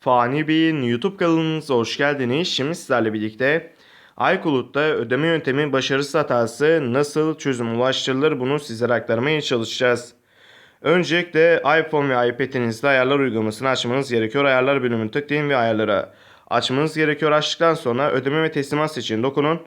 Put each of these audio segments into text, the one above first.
Fani Bey'in YouTube kanalınıza hoş geldiniz. Şimdi sizlerle birlikte iCloud'da ödeme yöntemi başarısız hatası nasıl çözüm ulaştırılır bunu sizlere aktarmaya çalışacağız. Öncelikle iPhone ve iPad'inizde ayarlar uygulamasını açmanız gerekiyor. Ayarlar bölümünü tıklayın ve ayarlara açmanız gerekiyor. Açtıktan sonra ödeme ve teslimat seçeneğine dokunun.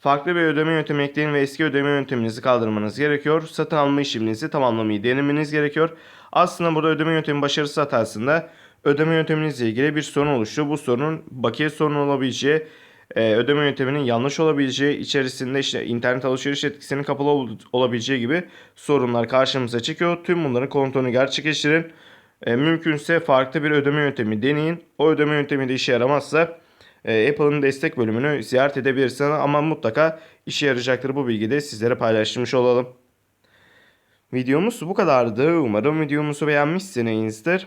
Farklı bir ödeme yöntemi ekleyin ve eski ödeme yönteminizi kaldırmanız gerekiyor. Satın alma işleminizi tamamlamayı denemeniz gerekiyor. Aslında burada ödeme yöntemi başarısız hatasında ödeme yönteminizle ilgili bir sorun oluştu. Bu sorunun bakiye sorunu olabileceği, e, ödeme yönteminin yanlış olabileceği, içerisinde işte internet alışveriş etkisinin kapalı ol- olabileceği gibi sorunlar karşımıza çıkıyor. Tüm bunların kontrolünü gerçekleştirin. E, mümkünse farklı bir ödeme yöntemi deneyin. O ödeme yöntemi de işe yaramazsa e, Apple'ın destek bölümünü ziyaret edebilirsiniz ama mutlaka işe yarayacaktır bu bilgi de sizlere paylaşmış olalım. Videomuz bu kadardı. Umarım videomuzu beğenmişsinizdir.